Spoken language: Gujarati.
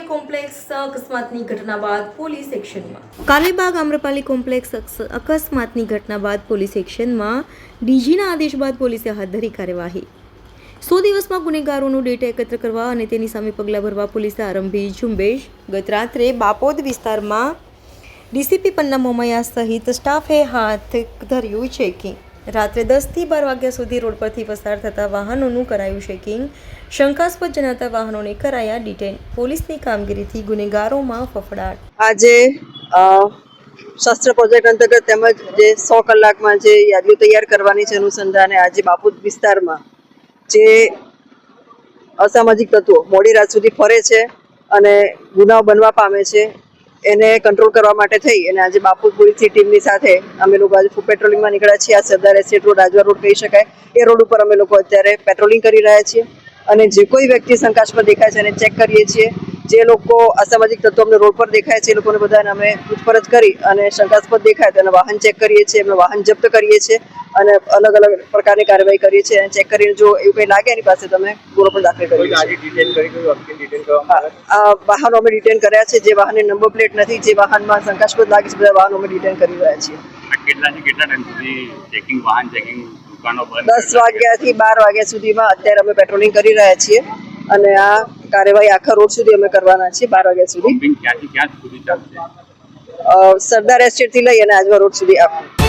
અકસ્માતની ઘટના બાદ પોલીસ એક્શનમાં. કાલીબાગ આમ્રપાલી કોમ્પ્લેક્સ અક્સ- અકસ્માતની ઘટના બાદ પોલીસ એક્શનમાં ડીજીના આદેશ બાદ પોલીસે હાથ ધરી કાર્યવાહી. સો દિવસમાં ગુનેગારોનું ડેટા એકત્ર કરવા અને તેની સામે પગલાં ભરવા પોલીસે આરંભી ઝુંબેશ. ગત રાત્રે બાપોદ વિસ્તારમાં ડીસીપી પન્ના મોમૈયા સહિત સ્ટાફે હાથ ધર્યું ચેકિંગ. રાત્રે દસથી બાર વાગ્યા સુધી રોડ પરથી પસાર થતા વાહનોનું કરાયું ચેકિંગ શંકાસ્પદ જણાતા વાહનોને કરાયા ડિટેન. પોલીસની કામગીરીથી ગુનેગારોમાં ફફડાટ. આજે શસ્ત્ર પ્રોજેક્ટ અંતર્ગત તેમજ જે સો કલાકમાં જે યાદીઓ તૈયાર કરવાની છે અનુસંધાને આજે બાપુદ વિસ્તારમાં જે અસામાજિક તત્વો મોડી રાત સુધી ફરે છે અને ગુનાઓ બનવા પામે છે. એને કંટ્રોલ કરવા માટે થઈ અને આજે પોલીસની ટીમની સાથે અમે લોકો આજે પેટ્રોલિંગમાં નીકળ્યા છીએ. આ સરદાર એસેટ રોડ, રાજવા રોડ કહી શકાય. એ રોડ ઉપર અમે લોકો અત્યારે પેટ્રોલિંગ કરી રહ્યા છીએ અને જે કોઈ વ્યક્તિ શંકાસ્પદ દેખાય છે એને ચેક કરીએ છીએ. જે લોકો અસામાજિક તત્વો અમને રોડ પર દેખાય છે એ લોકોને બધાને અમે પૂછપરછ કરી અને શંકાસ્પદ દેખાય તો એના વાહન ચેક કરીએ છીએ, એમનું વાહન જપ્ત કરીએ છીએ. અને અલગ અલગ પ્રકારની કાર્યવાહી કરીએ છીએ અને ચેક કરીને જો એવું કંઈ લાગે એની પાસે તમે ગુનો પણ દાખલ કરી વાહનો અમે ડિટેન કર્યા છે જે વાહનની નંબર પ્લેટ નથી જે વાહનમાં શંકાસ્પદ લાગે છે બધા વાહનો અમે ડિટેન કરી રહ્યા છીએ. કેટલાથી કેટલા ટાઈમ સુધી ચેકિંગ વાહન ચેકિંગ દસ વાગ્યાથી બાર વાગ્યા સુધીમાં અત્યારે અમે પેટ્રોલિંગ કરી રહ્યા છીએ અને આ કાર્યવાહી આખા રોડ સુધી અમે કરવાના છીએ બાર વાગ્યા સુધી. સરદાર એસ્ટેટ એસ્ટેટથી લઈ અને આજવા રોડ સુધી આખું